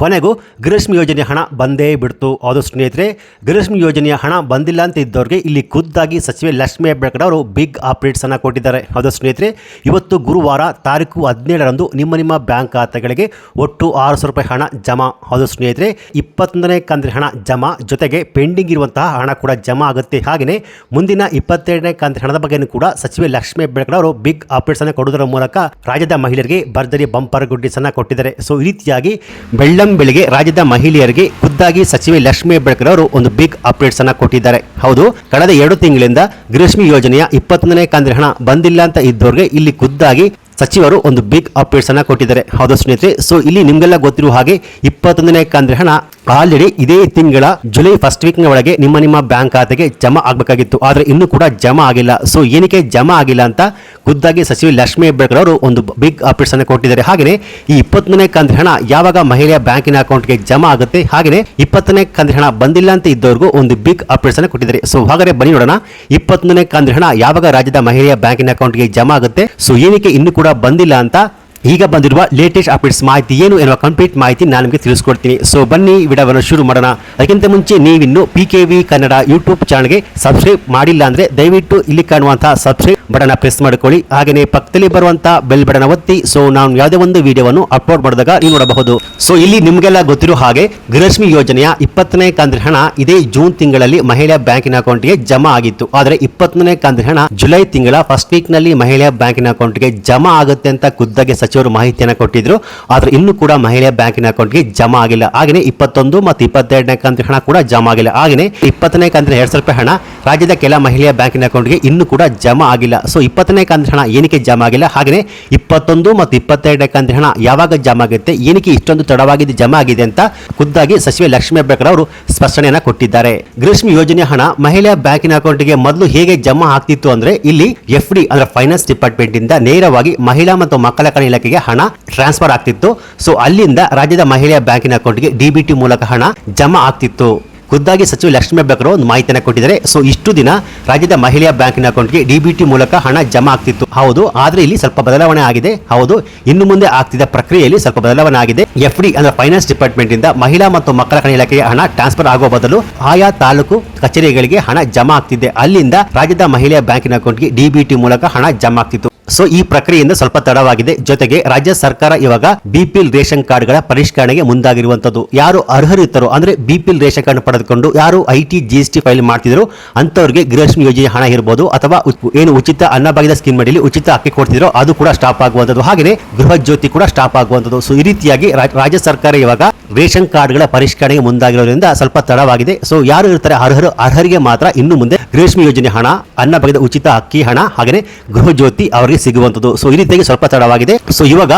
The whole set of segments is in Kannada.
ಕೊನೆಗೂ ಗೃಹಲಕ್ಷ್ಮಿ ಯೋಜನೆಯ ಹಣ ಬಂದೇ ಬಿಡ್ತು. ಅದು ಸ್ನೇಹಿತರೆ ಗೃಹಲಕ್ಷ್ಮಿ ಯೋಜನೆಯ ಹಣ ಬಂದಿಲ್ಲ ಅಂತ ಇದ್ದವ್ರಿಗೆ ಇಲ್ಲಿ ಖುದ್ದಾಗಿ ಸಚಿವೆ ಲಕ್ಷ್ಮಿ ಹೆಬ್ಬಾಳ್ಕರ್ ಅವರು ಬಿಗ್ ಅಪ್ಡೇಟ್ಸ್ ಅನ್ನ ಕೊಟ್ಟಿದ್ದಾರೆ. ಅದು ಸ್ನೇಹಿತರೆ, ಇವತ್ತು ಗುರುವಾರ ತಾರೀಕು ಹದಿನೇಳರಂದು ನಿಮ್ಮ ನಿಮ್ಮ ಬ್ಯಾಂಕ್ ಖಾತೆಗಳಿಗೆ ಒಟ್ಟು ಆರು ಸಾವಿರ ರೂಪಾಯಿ ಹಣ ಜಮಾ. ಅದು ಸ್ನೇಹಿತರೆ, ಇಪ್ಪತ್ತೊಂದನೇ ಕಂತಿನ ಹಣ ಜಮಾ. ಜೊತೆಗೆ ಪೆಂಡಿಂಗ್ ಇರುವಂತಹ ಹಣ ಕೂಡ ಜಮಾ ಆಗುತ್ತೆ. ಹಾಗೆಯೇ ಮುಂದಿನ ಇಪ್ಪತ್ತೆರಡನೇ ಕಂತಿನ ಹಣದ ಬಗ್ಗೆಯೂ ಕೂಡ ಸಚಿವೆ ಲಕ್ಷ್ಮೀ ಹೆಬ್ಬಾಳ್ಕರ್ ಅವರು ಬಿಗ್ ಅಪ್ಡೇಟ್ಸ್ ಅನ್ನು ಕೊಡುವುದರ ಮೂಲಕ ರಾಜ್ಯದ ಮಹಿಳೆಯರಿಗೆ ಭರ್ಜರಿ ಬಂಪರ್ ಗುಡ್ಡಿಸ್ ಅನ್ನು ಕೊಟ್ಟಿದ್ದಾರೆ. ಸೊ ಈ ರೀತಿಯಾಗಿ ಬೆಳ್ಳಂ ಬೆಳಿಗ್ಗೆ ರಾಜ್ಯದ ಮಹಿಳೆಯರಿಗೆ ಖುದ್ದಾಗಿ ಸಚಿವೆ ಲಕ್ಷ್ಮೀ ಹೆಬ್ಬಾಳ್ಕರ್ ಅವರು ಒಂದು ಬಿಗ್ ಅಪ್ಡೇಟ್ಸ್ ಅನ್ನ ಕೊಟ್ಟಿದ್ದಾರೆ. ಹೌದು, ಕಳೆದ ಎರಡು ತಿಂಗಳಿಂದ ಗ್ರೀಷ್ಮಿ ಯೋಜನೆಯ ಇಪ್ಪತ್ತೊಂದನೇ ಕಂದ್ರೆ ಹಣ ಬಂದಿಲ್ಲ ಅಂತ ಇದ್ದವ್ರಿಗೆ ಇಲ್ಲಿ ಖುದ್ದಾಗಿ ಸಚಿವರು ಒಂದು ಬಿಗ್ ಅಪ್ಡೇಟ್ಸ್ ಅನ್ನ ಕೊಟ್ಟಿದ್ದಾರೆ. ಹೌದು ಸ್ನೇಹಿತರೆ, ಸೊ ಇಲ್ಲಿ ನಿಮಗೆಲ್ಲ ಗೊತ್ತಿರುವ ಹಾಗೆ ಇಪ್ಪತ್ತೊಂದನೇ ಕಂದ್ರೆ ಹಣ ಆಲ್ರೆಡಿ ಇದೇ ತಿಂಗಳ ಜುಲೈ ಫಸ್ಟ್ ವೀಕ್ನ ಒಳಗೆ ನಿಮ್ಮ ನಿಮ್ಮ ಬ್ಯಾಂಕ್ ಖಾತೆಗೆ ಜಮಾ ಆಗಬೇಕಾಗಿತ್ತು. ಆದರೆ ಇನ್ನೂ ಕೂಡ ಜಮಾ ಆಗಿಲ್ಲ. ಸೊ ಏನಕ್ಕೆ ಜಮಾ ಆಗಿಲ್ಲ ಅಂತ ಖುದ್ದಾಗಿ ಸಚಿವೆ ಲಕ್ಷ್ಮೀ ಹೆಬ್ಬಾಳ್ಕರ್ ಅವರು ಒಂದು ಬಿಗ್ ಅಪ್ಡೇಟ್ಸ್ ಅನ್ನು ಕೊಟ್ಟಿದ್ದಾರೆ. ಹಾಗೆಯೇ ಈ ಇಪ್ಪತ್ತನೇ ಕಂತು ಹಣ ಯಾವಾಗ ಮಹಿಳೆಯ ಬ್ಯಾಂಕಿನ ಅಕೌಂಟ್ಗೆ ಜಮಾ ಆಗುತ್ತೆ? ಹಾಗೆಯೇ ಇಪ್ಪತ್ತನೇ ಕಂತು ಹಣ ಬಂದಿಲ್ಲ ಅಂತ ಇದ್ದವರಿಗೂ ಒಂದು ಬಿಗ್ ಅಪ್ಡೇಟ್ಸ್ ಅನ್ನು ಕೊಟ್ಟಿದ್ದಾರೆ. ಸೊ ಹಾಗಾದ್ರೆ ಬನ್ನಿ ನೋಡೋಣ. ಇಪ್ಪತ್ತನೇ ಕಂತು ಹಣ ಯಾವಾಗ ರಾಜ್ಯದ ಮಹಿಳೆಯ ಬ್ಯಾಂಕಿನ ಅಕೌಂಟ್ಗೆ ಜಮಾ ಆಗುತ್ತೆ? ಸೊ ಏನಕ್ಕೆ ಇನ್ನೂ ಕೂಡ ಬಂದಿಲ್ಲ ಅಂತ ಈಗ ಬಂದಿರುವ ಲೇಟೆಸ್ಟ್ ಅಪ್ಡೇಟ್ಸ್ ಮಾಹಿತಿ ಏನು ಎನ್ನುವ ಕಂಪ್ಲೀಟ್ ಮಾಹಿತಿ ನಾನು ನಿಮಗೆ ತಿಳಿಸ್ಕೊಡ್ತೀನಿ. ಸೊ ಬನ್ನಿ ವಿಡಿಯೋವನ್ನು ಶುರು ಮಾಡೋಣ. ಅದಕ್ಕಿಂತ ಮುಂಚೆ ನೀವಿನ್ನು P K V Kannada YouTube ಚಾನಲ್ಗೆ ಸಬ್ಸ್ಕ್ರೈಬ್ ಮಾಡಿಲ್ಲ ಅಂದರೆ ದಯವಿಟ್ಟು ಇಲ್ಲಿ ಕಾಣುವಂತಹ ಸಬ್ಸ್ಕ್ರೈಬ್ ಬಟನ್ ಪ್ರೆಸ್ ಮಾಡಿಕೊಳ್ಳಿ. ಹಾಗೆಯೇ ಪಕ್ಕದಲ್ಲಿ ಬರುವಂತಹ ಬೆಲ್ ಬಟನ್ ಒತ್ತಿ. ಸೊ ನಾನು ಯಾವುದೇ ಒಂದು ವಿಡಿಯೋವನ್ನು ಅಪ್ಲೋಡ್ ಮಾಡಿದಾಗ ನೀವು ನೋಡಬಹುದು. ಸೊ ಇಲ್ಲಿ ನಿಮಗೆಲ್ಲ ಗೊತ್ತಿರೋ ಹಾಗೆ ಗೃಹಲಕ್ಷ್ಮಿ ಯೋಜನೆಯ ಇಪ್ಪತ್ತನೇ ಕಂತಿನ ಹಣ ಇದೇ ಜೂನ್ ತಿಂಗಳಲ್ಲಿ ಮಹಿಳೆಯ ಬ್ಯಾಂಕಿನ ಅಕೌಂಟ್ಗೆ ಜಮಾ ಆಗಿತ್ತು. ಆದರೆ ಇಪ್ಪತ್ತನೇ ಕಂತಿನ ಹಣ ಜುಲೈ ತಿಂಗಳ ಫಸ್ಟ್ ವೀಕ್ನಲ್ಲಿ ಮಹಿಳೆಯ ಬ್ಯಾಂಕಿನ ಅಕೌಂಟ್ಗೆ ಜಮಾ ಆಗುತ್ತೆ ಅಂತ ಖುದ್ದಾಗಿ ಸಚಿವರು ಮಾಹಿತಿಯನ್ನು ಕೊಟ್ಟಿದ್ರು. ಆದರೆ ಇನ್ನೂ ಕೂಡ ಮಹಿಳೆಯ ಬ್ಯಾಂಕಿನ ಅಕೌಂಟ್ಗೆ ಜಮಾ ಆಗಿಲ್ಲ. ಹಾಗೆಯೇ ಇಪ್ಪತ್ತೊಂದು ಮತ್ತು ಇಪ್ಪತ್ತೆರಡನೇ ಕಂತಿನ ಹಣ ಕೂಡ ಜಮಾ ಆಗಿಲ್ಲ. ಹಾಗೆಯೇ ಇಪ್ಪತ್ತನೇ ಕಂತಿನ ಎರಡು ಸಾವಿರ ರೂಪಾಯಿ ಹಣ ರಾಜ್ಯದ ಕೆಲ ಮಹಿಳೆಯ ಬ್ಯಾಂಕಿನ ಅಕೌಂಟ್ಗೆ ಇನ್ನೂ ಕೂಡ ಜಮಾ ಆಗಿಲ್ಲ. ಸೊ ಇಪ್ಪತ್ತನೇ ಕಂತಿನ ಹಣ ಏನಕ್ಕೆ ಜಮಾ ಆಗಿಲ್ಲ? ಹಾಗೆಯೇ ಇಪ್ಪತ್ತೊಂದು ಮತ್ತು ಇಪ್ಪತ್ತೆರಡನೇ ಕಂತಿನ ಹಣ ಯಾವಾಗ ಜಮಾ ಆಗುತ್ತೆ? ಏನಕ್ಕೆ ಇಷ್ಟೊಂದು ತಡವಾಗಿ ಜಮಾ ಆಗಿದೆ ಅಂತ ಖುದ್ದಾಗಿ ಸಚಿವೆ ಲಕ್ಷ್ಮೀ ಹೆಬ್ಬಾಳ್ಕರ್ ಅವರು ಸ್ಪಷ್ಟನೆಯನ್ನು ಕೊಟ್ಟಿದ್ದಾರೆ. ಗ್ರೀಷ್ಮ ಯೋಜನೆ ಹಣ ಮಹಿಳೆಯ ಬ್ಯಾಂಕಿನ ಅಕೌಂಟ್ಗೆ ಮೊದಲು ಹೇಗೆ ಜಮಾ ಆಗ್ತಿತ್ತು ಅಂದ್ರೆ ಇಲ್ಲಿ ಎಫ್ ಡಿ ಅಂದ್ರೆ ಫೈನಾನ್ಸ್ ಡಿಪಾರ್ಟ್ಮೆಂಟ್ ಇಂದ ನೇರವಾಗಿ ಮಹಿಳಾ ಮತ್ತು ಮಕ್ಕಳ ಕಲ್ಯಾಣ ಇಲಾಖೆಗೆ ಹಣ ಟ್ರಾನ್ಸ್ಫರ್ ಆಗ್ತಿತ್ತು. ಸೊ, ಅಲ್ಲಿಂದ ರಾಜ್ಯದ ಮಹಿಳೆಯ ಬ್ಯಾಂಕಿನ ಅಕೌಂಟ್ಗೆ ಡಿಬಿಟಿ ಮೂಲಕ ಹಣ ಜಮಾ ಆಗ್ತಿತ್ತು. ಖುದ್ದಾಗಿ ಸಚಿವ ಲಕ್ಷ್ಮೀ ಬೆಕ್ಕರು ಒಂದು ಮಾಹಿತಿಯನ್ನು ಕೊಟ್ಟಿದ್ದಾರೆ. ಸೊ, ಇಷ್ಟು ದಿನ ರಾಜ್ಯದ ಮಹಿಳೆಯ ಬ್ಯಾಂಕಿನ ಅಕೌಂಟ್ಗೆ ಡಿಬಿಟಿ ಮೂಲಕ ಹಣ ಜಮಾ ಆಗ್ತಿತ್ತು. ಹೌದು, ಆದರೆ ಇಲ್ಲಿ ಸ್ವಲ್ಪ ಬದಲಾವಣೆ ಆಗಿದೆ. ಹೌದು, ಇನ್ನು ಮುಂದೆ ಆಗ್ತಿದ್ದ ಪ್ರಕ್ರಿಯೆಯಲ್ಲಿ ಸ್ವಲ್ಪ ಬದಲಾವಣೆ ಆಗಿದೆ. ಎಫ್ ಡಿ ಅಂದ್ರೆ ಫೈನಾನ್ಸ್ ಡಿಪಾರ್ಟ್ಮೆಂಟ್ ಇಂದ ಮಹಿಳಾ ಮತ್ತು ಮಕ್ಕಳ ಕಣ ಇಲಾಖೆಗೆ ಹಣ ಟ್ರಾನ್ಸ್ಫರ್ ಆಗುವ ಬದಲು ಆಯಾ ತಾಲೂಕು ಕಚೇರಿಗಳಿಗೆ ಹಣ ಜಮಾ ಆಗ್ತಿದೆ ಅಲ್ಲಿಂದ ರಾಜ್ಯದ ಮಹಿಳೆಯ ಬ್ಯಾಂಕಿನ ಅಕೌಂಟ್ಗೆ ಡಿಬಿಟಿ ಮೂಲಕ ಹಣ ಜಮಾ ಆಗ್ತಿತ್ತು. ಸೊ ಈ ಪ್ರಕ್ರಿಯೆಯಿಂದ ಸ್ವಲ್ಪ ತಡವಾಗಿದೆ. ಜೊತೆಗೆ ರಾಜ್ಯ ಸರ್ಕಾರ ಇವಾಗ ಬಿಪಿಎಲ್ ರೇಷನ್ ಕಾರ್ಡ್ಗಳ ಪರಿಷ್ಕರಣೆಗೆ ಮುಂದಾಗಿರುವಂತದ್ದು ಯಾರು ಅರ್ಹರಿರ್ತಾರೋ, ಅಂದ್ರೆ ಬಿಪಿಎಲ್ ರೇಷನ್ ಕಾರ್ಡ್ ಪಡೆದುಕೊಂಡು ಯಾರು ಐಟಿ ಜಿಎಸ್ಟಿ ಫೈಲ್ ಮಾಡ್ತಿದ್ರು ಅಂತವರಿಗೆ ಗೃಹಲಕ್ಷ್ಮಿ ಯೋಜನೆ ಹಣ ಇರಬಹುದು ಅಥವಾ ಏನು ಉಚಿತ ಅನ್ನಭಾಗ್ಯದ ಸ್ಕೀಮ್ ಅಡಿಯಲ್ಲಿ ಉಚಿತ ಅಕ್ಕಿ ಕೊಡ್ತಿದ್ರು ಅದು ಕೂಡ ಸ್ಟಾಪ್ ಆಗುವಂತದ್ದು ಹಾಗೆ ಗೃಹ ಜ್ಯೋತಿ ಕೂಡ ಸ್ಟಾಪ್ ಆಗುವಂತದ್ದು ಸೊ ಈ ರೀತಿಯಾಗಿ ರಾಜ್ಯ ಸರ್ಕಾರ ಇವಾಗ ರೇಷನ್ ಕಾರ್ಡ್ಗಳ ಪರಿಷ್ಕರಣೆಗೆ ಮುಂದಾಗಿರೋದ್ರಿಂದ ಸ್ವಲ್ಪ ತಡವಾಗಿದೆ. ಸೊ ಯಾರು ಇರ್ತಾರೆ ಅರ್ಹರು, ಅರ್ಹರಿಗೆ ಮಾತ್ರ ಇನ್ನು ಮುಂದೆ ಗೃಹಲಕ್ಷ್ಮಿ ಯೋಜನೆ ಹಣ, ಅನ್ನಭಾಗ್ಯದ ಉಚಿತ ಅಕ್ಕಿ ಹಣ ಹಾಗೆ ಗೃಹ ಜ್ಯೋತಿ ಅವರಿಗೆ ಸಿಗುವಂತದ್ದು. ಸೊ ಈ ರೀತಿಯಾಗಿ ಸ್ವಲ್ಪ ತಡವಾಗಿದೆ. ಸೊ ಇವಾಗ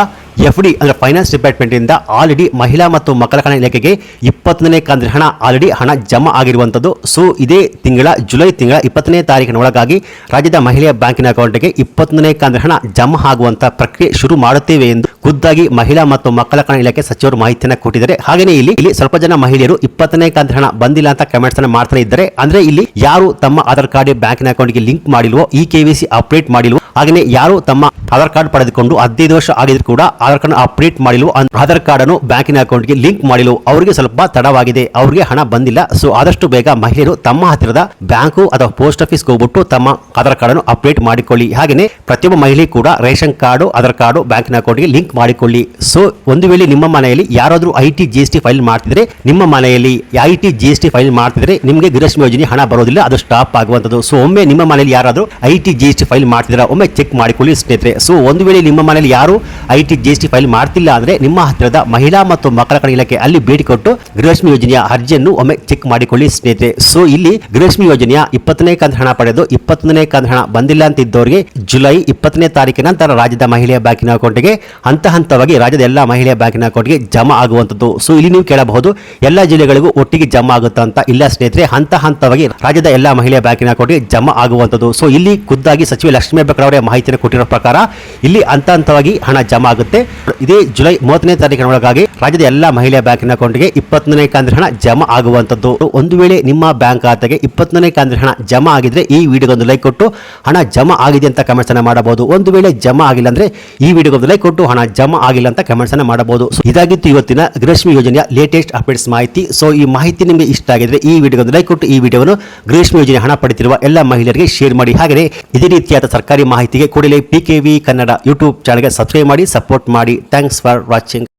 ಎಫ್ ಡಿ ಅಂದ್ರೆ ಫೈನಾನ್ಸ್ ಡಿಪಾರ್ಟ್ಮೆಂಟ್ ಇಂದ ಆಲ್ರೆಡಿ ಮಹಿಳಾ ಮತ್ತು ಮಕ್ಕಳ ಕಲ್ಯಾಣ ಇಲಾಖೆಗೆ ಇಪ್ಪತ್ತನೇ ಕಂತಿನ ಹಣ ಆಲ್ರೆಡಿ ಹಣ ಜಮಾ ಆಗಿರುವಂತದ್ದು. ಸೊ ಇದೇ ತಿಂಗಳ, ಜುಲೈ ತಿಂಗಳ ಇಪ್ಪತ್ತನೇ ತಾರೀಕಿನ ಒಳಗಾಗಿ ರಾಜ್ಯದ ಮಹಿಳೆಯ ಬ್ಯಾಂಕಿನ ಅಕೌಂಟ್ಗೆ ಇಪ್ಪತ್ತನೇ ಕಂತಿನ ಹಣ ಜಮಾ ಆಗುವಂತ ಪ್ರಕ್ರಿಯೆ ಶುರು ಮಾಡುತ್ತೇವೆ ಎಂದು ಖುದ್ದಾಗಿ ಮಹಿಳಾ ಮತ್ತು ಮಕ್ಕಳ ಕಣ ಇಲಾಖೆ ಸಚಿವರು ಮಾಹಿತಿಯನ್ನು ಕೊಟ್ಟಿದ್ದಾರೆ. ಹಾಗೆಯೇ ಇಲ್ಲಿ ಇಲ್ಲಿ ಸ್ವಲ್ಪ ಜನ ಮಹಿಳೆಯರು ಇಪ್ಪತ್ತನೇ ಕಂತಿನ ಹಣ ಬಂದಿಲ್ಲ ಅಂತ ಕಮೆಂಟ್ಸ್ ಅನ್ನು ಮಾಡ್ತಾ ಇದ್ದಾರೆ. ಅಂದ್ರೆ ಇಲ್ಲಿ ಯಾರು ತಮ್ಮ ಆಧಾರ್ ಕಾರ್ಡ್ ಬ್ಯಾಂಕಿನ ಅಕೌಂಟ್ಗೆ ಲಿಂಕ್ ಮಾಡಿಲ್ವೋ, ಈ ಕೆವಿಸಿ ಅಪ್ಡೇಟ್ ಮಾಡಿಲ್ವೋ ಹಾಗೆಯೇ ಯಾರು ತಮ್ಮ ಆಧಾರ್ ಕಾರ್ಡ್ ಪಡೆದುಕೊಂಡು ಹದಿನೈದು ವರ್ಷ ಆಗಿದ್ರು ಕೂಡ ಆಧಾರ್ ಕಾರ್ಡ್ ಅಪ್ಡೇಟ್ ಮಾಡಿಲ್ವೋ ಆಧಾರ್ ಕಾರ್ಡ್ ಅನ್ನು ಬ್ಯಾಂಕಿನ ಅಕೌಂಟ್ಗೆ ಲಿಂಕ್ ಮಾಡಿಲ್ವೋ, ಅವರಿಗೆ ಸ್ವಲ್ಪ ತಡವಾಗಿದೆ. ಅವರಿಗೆ ಹಣ ಬಂದಿಲ್ಲ. ಸೊ ಆದಷ್ಟು ಬೇಗ ಮಹಿಳೆಯರು ತಮ್ಮ ಹತ್ತಿರದ ಬ್ಯಾಂಕು ಅಥವಾ ಪೋಸ್ಟ್ ಆಫೀಸ್ಗೆ ಹೋಗ್ಬಿಟ್ಟು ತಮ್ಮ ಆಧಾರ್ ಕಾರ್ಡ್ ಅನ್ನು ಅಪ್ಡೇಟ್ ಮಾಡಿಕೊಳ್ಳಿ. ಹಾಗೆಯೇ ಪ್ರತಿಯೊಬ್ಬ ಮಹಿಳೆ ಕೂಡ ರೇಷನ್ ಕಾರ್ಡು, ಆಧಾರ್ ಕಾರ್ಡು ಬ್ಯಾಂಕಿನ ಅಕೌಂಟ್ಗೆ ಲಿಂಕ್ ಮಾಡಿಕೊಳ್ಳಿ. ಸೊ ಒಂದು ವೇಳೆ ನಿಮ್ಮ ಮನೆಯಲ್ಲಿ ಯಾರಾದರೂ I T G S T file ಮಾಡ್ತಿದ್ರೆ, ನಿಮ್ಮ ಮನೆಯಲ್ಲಿ I T G S T file ಮಾಡ್ತಿದ್ರೆ ನಿಮಗೆ ಗೃಹಲಕ್ಷ್ಮಿ ಯೋಜನೆ ಹಣ ಬರೋದಿಲ್ಲ, ಅದು ಸ್ಟಾಪ್ ಆಗುವಂಥದ್ದು. ಸೊ ಒಮ್ಮೆ ನಿಮ್ಮ ಮನೆಯಲ್ಲಿ ಯಾರಾದರೂ I T G S T file ಮಾಡ್ತಿದ್ರೆ ಒಮ್ಮೆ ಚೆಕ್ ಮಾಡಿಕೊಳ್ಳಿ ಸ್ನೇಹಿತರೆ. ಸೊ ಒಂದು ವೇಳೆ ನಿಮ್ಮ ಮನೆಯಲ್ಲಿ ಯಾರು I T G S T file ಮಾಡ್ತಿಲ್ಲ ಆದರೆ ನಿಮ್ಮ ಹತ್ತಿರದ ಮಹಿಳಾ ಮತ್ತು ಮಕ್ಕಳ ಕಣ ಇಲಾಖೆ ಅಲ್ಲಿ ಭೇಟಿ ಕೊಟ್ಟು ಗೃಹಲಕ್ಷ್ಮಿ ಯೋಜನೆಯ ಅರ್ಜಿಯನ್ನು ಒಮ್ಮೆ ಚೆಕ್ ಮಾಡಿಕೊಳ್ಳಿ ಸ್ನೇಹಿತರೆ. ಸೊ ಇಲ್ಲಿ ಗೃಹಲಕ್ಷ್ಮಿ ಯೋಜನೆಯ ಇಪ್ಪತ್ತನೇ ಕಂತ ಹಣ ಪಡೆದು ಇಪ್ಪತ್ತನೇ ಕಂತ ಹಣ ಬಂದಿಲ್ಲ ಅಂತಿದ್ದವರಿಗೆ ಜುಲೈ ಇಪ್ಪತ್ತನೇ ತಾರೀಕಿನ ನಂತರ ರಾಜ್ಯದ ಮಹಿಳೆಯ ಬ್ಯಾಂಕಿನ ಅಕೌಂಟ್ಗೆ ಹಂತ ಹಂತವಾಗಿ ರಾಜ್ಯದ ಎಲ್ಲ ಮಹಿಳೆಯ ಬ್ಯಾಂಕಿನ ಅಕೌಂಟ್ಗೆ ಜಮಾ ಆಗುವಂಥದ್ದು. ಸೊ ಇಲ್ಲಿ ನೀವು ಕೇಳಬಹುದು, ಎಲ್ಲ ಜಿಲ್ಲೆಗಳಿಗೂ ಒಟ್ಟಿಗೆ ಜಮಾ ಆಗುತ್ತಾ ಅಂತ ಇಲ್ಲ ಸ್ನೇಹಿತರೆ ಹಂತ ಹಂತವಾಗಿ ರಾಜ್ಯದ ಎಲ್ಲ ಮಹಿಳೆಯ ಬ್ಯಾಂಕಿನ ಅಕೌಂಟ್ಗೆ ಜಮಾ ಆಗುವಂಥದ್ದು. ಸೊ ಇಲ್ಲಿ ಖುದ್ದಾಗಿ ಸಚಿವೆ ಲಕ್ಷ್ಮೀ ಅವರೇ ಮಾಹಿತಿಯನ್ನು ಕೊಟ್ಟಿರೋ ಪ್ರಕಾರ, ಇಲ್ಲಿ ಹಂತ ಹಂತವಾಗಿ ಹಣ ಜಮಾ ಆಗುತ್ತೆ. ಇದೇ ಜುಲೈ ಮೂವತ್ತನೇ ತಾರೀಕಿನ ಒಳಗಾಗಿ ರಾಜ್ಯದ ಎಲ್ಲ ಮಹಿಳೆಯ ಬ್ಯಾಂಕಿನ ಅಕೌಂಟ್ಗೆ ಇಪ್ಪತ್ತನೇ ಕಾಂದ್ರೆ ಹಣ ಜಮಾ ಆಗುವಂಥದ್ದು. ಒಂದು ವೇಳೆ ನಿಮ್ಮ ಬ್ಯಾಂಕ್ ಖಾತೆಗೆ ಇಪ್ಪತ್ತನೇ ಕಾಂದ್ರೆ ಹಣ ಜಮಾ ಆಗಿದ್ರೆ ಈ ವಿಡಿಯೋಗೊಂದು ಲೈಕ್ ಕೊಟ್ಟು, ಹಣ ಜಮಾ ಆಗಿದೆ ಅಂತ ಕಮೆಂಟ್ಸ್ ಅನ್ನು ಮಾಡಬಹುದು. ಒಂದು ವೇಳೆ ಜಮಾ ಆಗಿಲ್ಲ ಅಂದ್ರೆ ಈ ವಿಡಿಯೋಗೊಂದು ಲೈಕ್ ಕೊಟ್ಟು, ಹಣ ಜಮಾ ಆಗಿಲ್ಲ ಅಂತ ಕಮೆಂಟ್ಸ್ ಅನ್ನ ಮಾಡಬಹುದು. ಇದಾಗಿತ್ತು ಇವತ್ತಿನ ಗೃಹಶ್ಮಿ ಯೋಜನೆಯ ಲೇಟೆಸ್ಟ್ ಅಪ್ಡೇಟ್ಸ್ ಮಾಹಿತಿ. ಸೊ ಈ ಮಾಹಿತಿ ನಿಮಗೆ ಇಷ್ಟ ಆಗಿದ್ರೆ ಈ ವಿಡಿಯೋ ಲೈಕ್ ಕೊಟ್ಟು, ಈ ವಿಡಿಯೋವನ್ನು ಗೃಹಶ್ಮಿ ಯೋಜನೆ ಹಣ ಪಡೆದಿರುವ ಎಲ್ಲ ಮಹಿಳೆಯರಿಗೆ ಶೇರ್ ಮಾಡಿ. ಹಾಗೆ ಇದೇ ರೀತಿಯಾದ ಸರ್ಕಾರಿ ಮಾಹಿತಿಗೆ ಕೂಡಲೇ ಪಿ ಕನ್ನಡ ಯೂಟ್ಯೂಬ್ ಚಾನಲ್ಗೆ ಸಬ್ಸ್ಕ್ರೈಬ್ ಮಾಡಿ ಸಪೋರ್ಟ್ ಮಾಡಿ. Thanks for watching